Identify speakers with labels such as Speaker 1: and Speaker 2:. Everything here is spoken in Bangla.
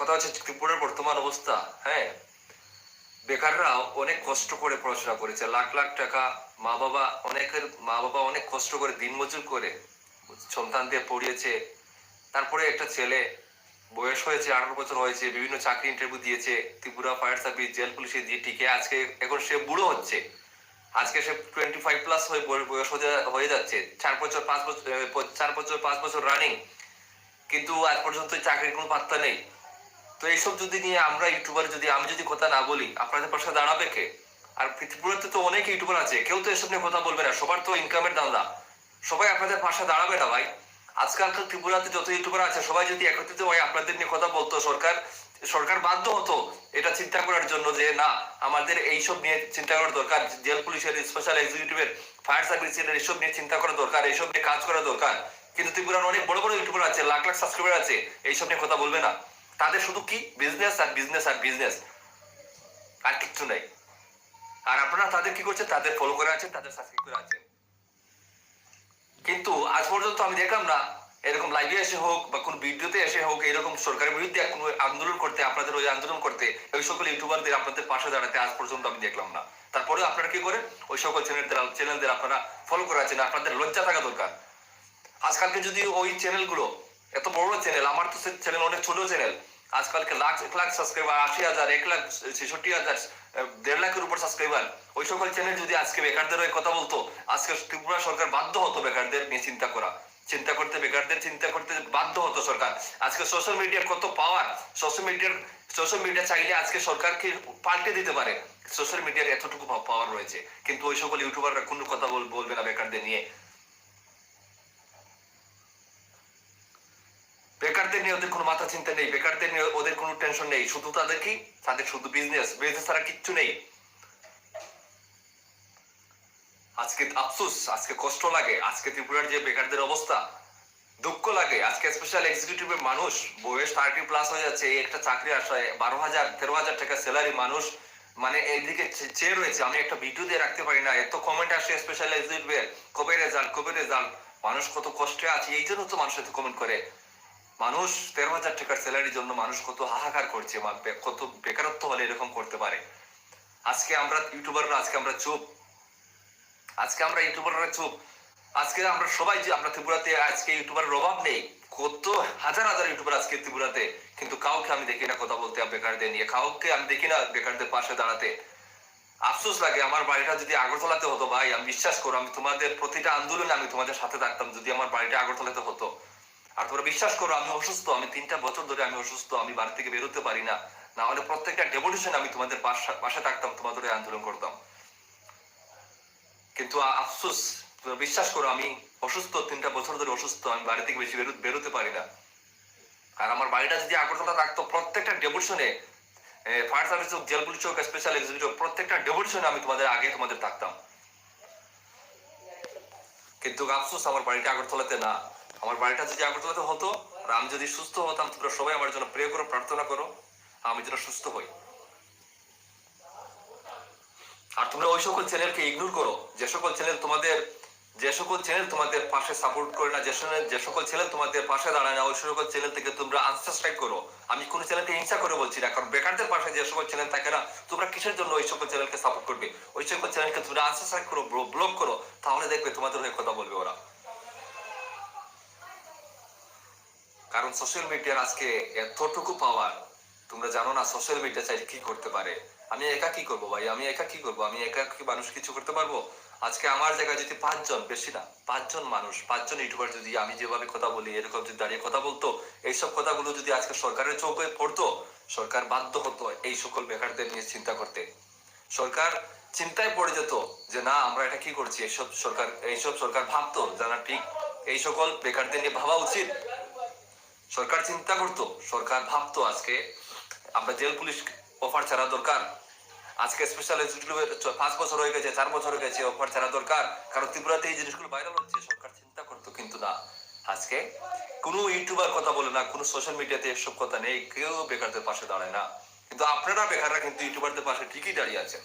Speaker 1: কথা হচ্ছে ত্রিপুরার বর্তমান অবস্থা হ্যাঁ? বেকাররা অনেক কষ্ট করে পড়াশোনা করেছে, লাখ লাখ টাকা মা বাবা অনেকের, মা বাবা অনেক কষ্ট করে দিনমজুর করে সন্তান দিয়ে পড়িয়েছে। তারপরে একটা ছেলে বয়স হয়েছে, আঠারো বছর হয়েছে, বিভিন্ন চাকরি ইন্টারভিউ দিয়েছে, ত্রিপুরা ফায়ার সার্ভিস জেল পুলিশে দিয়ে টিকে, আজকে এখন সে বুড়ো হচ্ছে। আজকে সে টোয়েন্টি ফাইভ প্লাস হয়ে বয়স হয়ে যাচ্ছে, চার বছর, পাঁচ বছর চার বছর, পাঁচ বছর রানিং কিন্তু আজ পর্যন্ত চাকরির কোনো পাত্তা নেই। তো এইসব যদি নিয়ে আমরা ইউটিউবার যদি, আমি যদি কথা না বলি, আপনাদের পাশে দাঁড়াবে কে? আর ত্রিপুরাতে তো অনেক ইউটিউবার আছে, কেউ তো এসব নিয়ে কথা বলবে না, সবার তো ইনকামের দান্দা। সবাই আপনাদের পাশে দাঁড়াবে না ভাই। আজকালকার ত্রিপুরাতে যত ইউটিউবার আছে, সবাই যদি একত্রিত হয়ে আপনাদের নিয়ে কথা বলতো, সরকার সরকার বাধ্য হতো এটা চিন্তা করার জন্য যে, না, আমাদের এইসব নিয়ে চিন্তা করা দরকার, জেল পুলিশের স্পেশাল এক্সিকিউটিভের ফায়ার সার্ভিসের এইসব নিয়ে চিন্তা করা দরকার, এইসব নিয়ে কাজ করা দরকার। কিন্তু ত্রিপুরার অনেক বড় বড় ইউটিউবার আছে, লাখ লাখ সাবস্ক্রাইবার আছে, এইসব নিয়ে কথা বলবে না। তাদের শুধু কি? বিজনেস আর বিজনেস আর বিজনেস আর কিচ্ছু নাই। আর আপনারা তাদের কি করছেন? তাদের ফলো করে আছেন, তাদের সাবস্ক্রাইব করে আছেন। কিন্তু আজ পর্যন্ত আমি দেখলাম না, এরকম লাইভে এসে হোক বা কোন ভিডিওতে এসে হোক, এরকম সরকারের বিরুদ্ধে কোনো আন্দোলন করতে, আপনাদের ওই আন্দোলন করতে, ওই সকল ইউটিউবারদের আপনাদের পাশে দাঁড়াতে আজ পর্যন্ত আমি দেখলাম না। তারপরে আপনারা কি করেন? ওই সকল চ্যানেলদের চ্যানেলদের আপনারা ফলো করে আছেন, আপনাদের লজ্জা থাকা দরকার। আজকালকে যদি ওই চ্যানেলগুলো এত বড় চ্যানেল আমার তো চ্যানেল অনেক ছোট চ্যানেল আজকালকে লাখ, এক লাখ সাবস্ক্রাইবার আশি হাজার, এক লাখ, ছেষট্টি হাজার দেড় লাখের উপর সাবস্ক্রাইবার ওই সকল চ্যানেল যদি আজকে বেকারদের হয়ে কথা বলতো, আজকে ত্রিপুরা সরকার বাধ্য হতো বেকারদের নিয়ে চিন্তা করা। চিন্তা করতে, বেকারদের চিন্তা করতে বাধ্য হতো সরকার। আজকে সোশ্যাল মিডিয়ার কত পাওয়ার সোশ্যাল মিডিয়ার সোশ্যাল মিডিয়া চাইলে আজকে সরকারকে পাল্টে দিতে পারে। সোশ্যাল মিডিয়ার এতটুকু পাওয়ার রয়েছে। কিন্তু ওই সকল ইউটিউবাররা কোনো কথা বলবে না বেকারদের নিয়ে। বেকারদের নিয়ে ওদের কোনো মাথা চিন্তা নেই, বেকারদের নিয়ে ওদের কোনো টেনশন নেই। শুধু তাদের কি? তাদের শুধু বিজনেস বিজনেস ছাড়া কিচ্ছু নেই। আজকে আফসোস, আজকে কষ্ট লাগে, আজকে ত্রিপুরার যে বেকারদের অবস্থা, দুঃখ লাগে। আজকে স্পেশাল এক্সিকিউটিভের মানুষ, বয়স থার্টি প্লাস হয়ে যাচ্ছে একটা চাকরি আসায় বারো হাজার, তেরো হাজার টাকা স্যালারি মানুষ মানে এইদিকে চেয়ে রয়েছে। আমি একটা ভিডিও দিয়ে রাখতে পারি না। এত কমেন্ট আসে স্পেশাল এক্সিকিউটিভের কবে রেজাল্ট কবে রেজাল্ট মানুষ কত কষ্টে আছে, এই জন্য তো মানুষ এত কমেন্ট করে। মানুষ তেরো হাজার টাকার স্যালারির জন্য মানুষ কত হাহাকার করছে, বে- কত বেকারত্ব হলে এরকম করতে পারে। আজকে আমরা ইউটিউবাররা, আজকে আমরা চুপ। আজকে আমরা ইউটিউবাররা চুপ। আজকে আমরা সবাই যে, আমরা ত্রিপুরাতে আজকে ইউটিউবারের অভাব নেই। কত হাজার হাজার ইউটিউবার আজকে ত্রিপুরাতে, কিন্তু কাউকে আমি দেখি না কথা বলতে বেকারদের নিয়ে। কাউকে আমি দেখি না বেকারদের পাশে দাঁড়াতে। আফসোস লাগে, আমার বাড়িটা যদি আগরতলাতে হতো ভাই, আমি বিশ্বাস করো, আমি তোমাদের প্রতিটা আন্দোলনে আমি তোমাদের সাথে থাকতাম যদি আমার বাড়িটা আগরতলাতে হতো। আর তোমরা বিশ্বাস করো, আমি অসুস্থ, আমি তিনটা বছর ধরে আমি অসুস্থ, আমি বাড়ি থেকে বেরোতে পারি না। না হলে প্রত্যেকটা ডেপুটেশন আমি তোমাদের পাশে থাকতাম, তোমাদের আন্দোলন করতাম। কিন্তু আফসোস বিশ্বাস করো, আমি অসুস্থ, তিনটা বছর ধরে অসুস্থ, আমি বাড়ি থেকে বেশি বেরোতে পারি না। আর আমার বাড়িটা যদি আগরতলা থাকতো, প্রত্যেকটা ডেপুটেশনে ফায়ার সার্ভিস হোক, জেল পুলিশ হোক স্পেশাল এক্সিকিউটিভ প্রত্যেকটা ডেপুটেশনে আমি তোমাদের আগে তোমাদের থাকতাম। কিন্তু আফসোস, আমার বাড়িটা আগরতলাতে না। আমার বাড়িটা যদি আগরতলাতে হতো আর আমি যদি সুস্থ হতাম, তোমরা সবাই আমার জন্য প্রে করো, প্রার্থনা করো, আমি যেন সুস্থ হই। আর তোমরা ওই সকল চ্যানেলকে ইগনোর করো। যে সকল চ্যানেল তোমাদের, যে সকল চ্যানেল তোমাদের পাশে সাপোর্ট করে না, যে যে সকল চ্যানেল তোমাদের পাশে দাঁড়ায় না, ওই সকল চ্যানেল থেকে তোমরা আনসাবস্ক্রাইব করো। আমি কোনো চ্যানেলকে হিংসা করে বলছি না, কারণ বেকারদের পাশে যে সকল চ্যানেল থাকে না, তোমরা কিসের জন্য ওই সকল চ্যানেলকে সাপোর্ট করবে? ওই সকল চ্যানেলকে তোমরা আনসাবস্ক্রাইব করো ব্লক করো, তাহলে দেখবে তোমাদের হয়ে কথা বলবে ওরা। কারণ সোশ্যাল মিডিয়ার আজকে এতটুকু পাওয়ার তোমরা জানো না সোশ্যাল মিডিয়া চাইলে কি করতে পারে? আমি একা কি করব ভাই? আমি একা কি করব? আমি একা কি মানুষ কিছু করতে পারব? আজকে আমার জায়গায় যদি পাঁচজন, বেশি না, পাঁচজন মানুষ, পাঁচজন ইউটিউবার যদি আমি যেভাবে কথা বলি, এরকম যদি দাঁড়িয়ে কথা বলতো, এইসব কথাগুলো যদি আজকে সরকারের চৌকে পড়তো, সরকার বাধ্য হতো এই সকল বেকারদের নিয়ে চিন্তা করতে। সরকার চিন্তায় পড়ে যেত যে, না, আমরা এটা কি করছি? এইসব সরকার এইসব সরকার ভাবতো জানা ঠিক, এই সকল বেকারদের নিয়ে ভাবা উচিত। সরকার চিন্তা করতো, সরকার ভাবতো আজকে আমরা জেল পুলিশ অফার ছাড়া দরকার। আজকে স্পেশাল পাঁচ বছর হয়ে গেছে, চার বছর হয়ে গেছে অফার ছাড়া দরকার। কারণ ত্রিপুরাতে এই জিনিসগুলো ভাইরাল হচ্ছে, সরকার চিন্তা করতো কিন্তু না। আজকে কোনো ইউটিউবার কথা বলে না, কোনো সোশ্যাল মিডিয়াতে এসব কথা নেই, কেউ বেকারদের পাশে দাঁড়ায় না। কিন্তু আপনারা বেকাররা কিন্তু ইউটিউবারদের পাশে ঠিকই দাঁড়িয়ে আছেন।